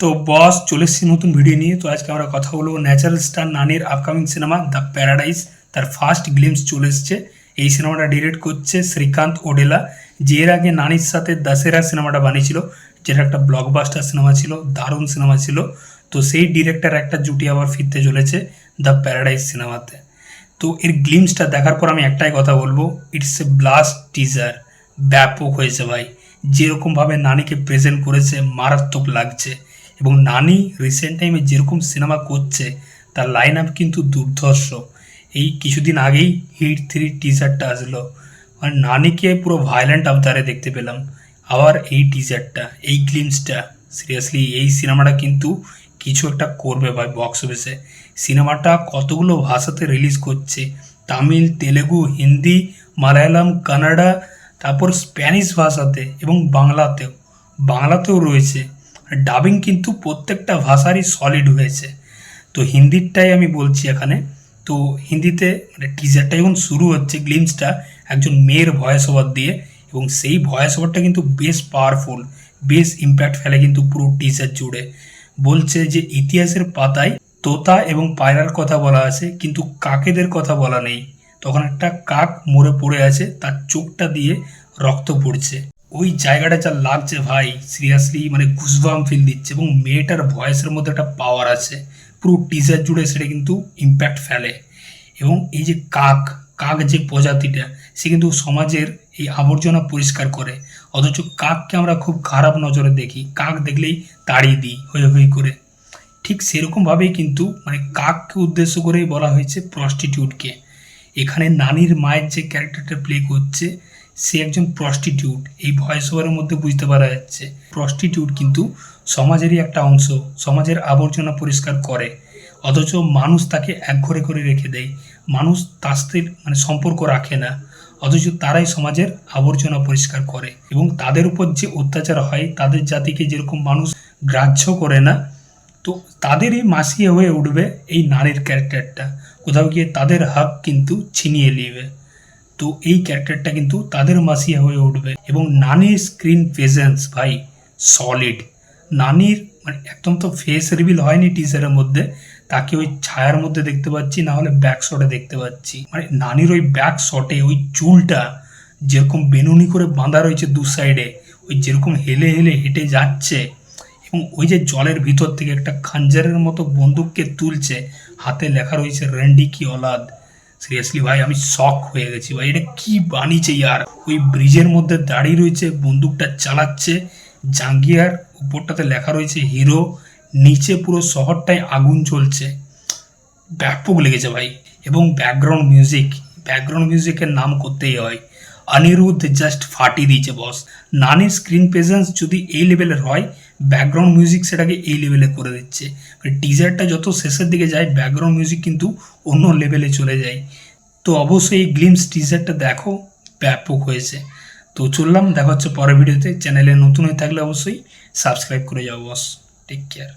তো বস চলে এসেছি নতুন ভিডিও নিয়ে। তো আজকে আমরা কথা বলব ন্যাচারাল স্টার নানির আপকামিং সিনেমা দ্য প্যারাডাইস তার ফার্স্ট গ্লিমস চলে এসছে। এই সিনেমাটা ডিরেক্ট করছে শ্রীকান্ত ওডেলা। যে এর আগে নানির সাথে দাসেরা সিনেমাটা বানিয়েছিল, যেটা একটা ব্লকবাস্টার সিনেমা ছিল, দারুণ সিনেমা ছিল। তো সেই ডিরেক্টর একটা জুটি আবার ফিরতে চলেছে দ্য প্যারাডাইস সিনেমাতে তো এর গ্লিমসটা দেখার পর আমি একটাই কথা বলব ইটস এ ব্লাস্ট টিজার ব্যাপক হয়েছে ভাই। যেরকমভাবে নানিকে প্রেজেন্ট করেছে, মারাত্মক লাগছে। এবং নানি রিসেন্ট টাইমে যেরকম সিনেমা করছে, তার লাইন আপ কিন্তু দুর্ধর্ষ। এই কিছুদিন আগেই হিট থ্রি টিজারটা আসলো। মানে নানিকে পুরো ভায়োলেন্ট আবতারে দেখতে পেলাম। আবার এই টিজারটা এই গ্লিমসটা সিরিয়াসলি এই সিনেমাটা কিন্তু কিছু একটা করবে ভাই বক্স অফিসে সিনেমাটা কতগুলো ভাষাতে রিলিজ করছে? তামিল, তেলেগু, হিন্দি, মালায়ালাম, কানাডা, তারপর স্প্যানিশ ভাষাতে এবং বাংলাতেও। বাংলাতেও রয়েছে। ডাবিং কিন্তু প্রত্যেকটা ভাষারই সলিড হয়েছে। তো হিন্দিরটাই আমি বলছি এখানে। তো হিন্দিতে মানে টিজারটা যখন শুরু হচ্ছে গ্লিমসটা একজন মেয়ের ভয়েস ওভার দিয়ে, এবং সেই ভয়েস ওভারটা কিন্তু বেশ পাওয়ারফুল বেশ ইম্প্যাক্ট ফেলে কিন্তু পুরো টিজার জুড়ে। বলছে যে, ইতিহাসের পাতায় তোতা এবং পায়রার কথা বলা আছে, কিন্তু কাকেদের কথা বলা নেই। তখন একটা কাক মরে পড়ে আছে, তার চোখটা দিয়ে রক্ত পড়ছে। ওই জায়গাটা যা লাগছে ভাই সিরিয়াসলি মানে ঘুসবাম ফিল দিচ্ছে এবং মেয়েটার ভয়েসের মধ্যে একটা পাওয়ার আছে। পুরো টিজার জুড়ে সেটা কিন্তু ইম্প্যাক্ট ফেলে। এবং এই যে কাক কাক যে প্রজাতিটা, সে কিন্তু সমাজের এই আবর্জনা পরিষ্কার করে। অথচ কাককে আমরা খুব খারাপ নজরে দেখি। কাক দেখলেই তাড়িয়ে দিই হয়ে হয়ে করে। ঠিক সেরকমভাবেই কিন্তু মানে কাককে উদ্দেশ্য করেই বলা হয়েছে প্রস্টিটিউটকে এখানে নানির মায়ের যে ক্যারেক্টারটা প্লে করছে সে একজন প্রস্টিটিউট এই ভয়েস ওভারের মধ্যে বুঝতে পারা যাচ্ছে প্রস্টিটিউট কিন্তু সমাজেরই একটা অংশ, সমাজের আবর্জনা পরিষ্কার করে। অথচ মানুষ তাকে একঘরে করে রেখে দেয়। মানুষ তার সাথে মানে সম্পর্ক রাখে না। অথচ তারাই সমাজের আবর্জনা পরিষ্কার করে এবং তাদের উপর যে অত্যাচার হয়, তাদের জাতিকে যেরকম মানুষ গ্রাহ্য করে না, তো তাদেরই মাসিয়ে হয়ে উঠবে এই নারীর ক্যারেক্টারটা কোথাও গিয়ে তাদের হক কিন্তু ছিনিয়ে নিবে। তো এই ক্যারেক্টারটা কিন্তু তাদের মাসিয়া হয়ে উঠবে। এবং নানির স্ক্রিন প্রেজেন্স ভাই সলিড নানির মানে একদম তো ফেস রিভিল হয়নি টিজারের মধ্যে। তাকে ওই ছায়ার মধ্যে দেখতে পাচ্ছি, না হলে ব্যাক শটে দেখতে পাচ্ছি। মানে নানির ওই ব্যাক শটে ওই চুলটা যেরকম বেনুনি করে বাঁধা রয়েছে দু সাইডে ওই যেরকম হেলে হেলে হেঁটে যাচ্ছে, এবং ওই যে জলের ভিতর থেকে একটা খাঞ্জারের মতো বন্দুককে তুলছে, হাতে লেখা রয়েছে রেন্ডি কি অলাদ সিরিয়াসলি ভাই, আমি শক হয়ে গেছি, ভাই। এটা কি বানিয়েছে ইয়ার? ওই ব্রিজের মধ্যে দাঁড়িয়ে রয়েছে, বন্দুকটা চালাচ্ছে। জাঙ্গিয়ার উপরটাতে লেখা রয়েছে, হিরো, নিচে পুরো শহরটায় আগুন চলছে ব্যাপক লেগেছে, ভাই। এবং ব্যাকগ্রাউন্ড মিউজিক ব্যাকগ্রাউন্ড মিউজিকের নাম করতেই হয়। অনিরুদ্ধ জাস্ট ফাটিয়ে দিয়েছে বস নানির স্ক্রিন প্রেজেন্স যদি এই লেভেলের হয় ব্যাকগ্রাউন্ড মিউজিক সেটাকে এই লেভেলে করে দিচ্ছে। মানে টিজারটা যত শেষের দিকে যায় ব্যাকগ্রাউন্ড মিউজিক কিন্তু অন্য লেভেলে চলে যায়। তো অবশ্যই এই গ্লিমস টিজারটা দেখো, ব্যাপক হয়েছে। তো চললাম, দেখা হচ্ছে পরের ভিডিওতে চ্যানেলে নতুন হয়ে থাকলে অবশ্যই সাবস্ক্রাইব করে যাও বস টেক কেয়ার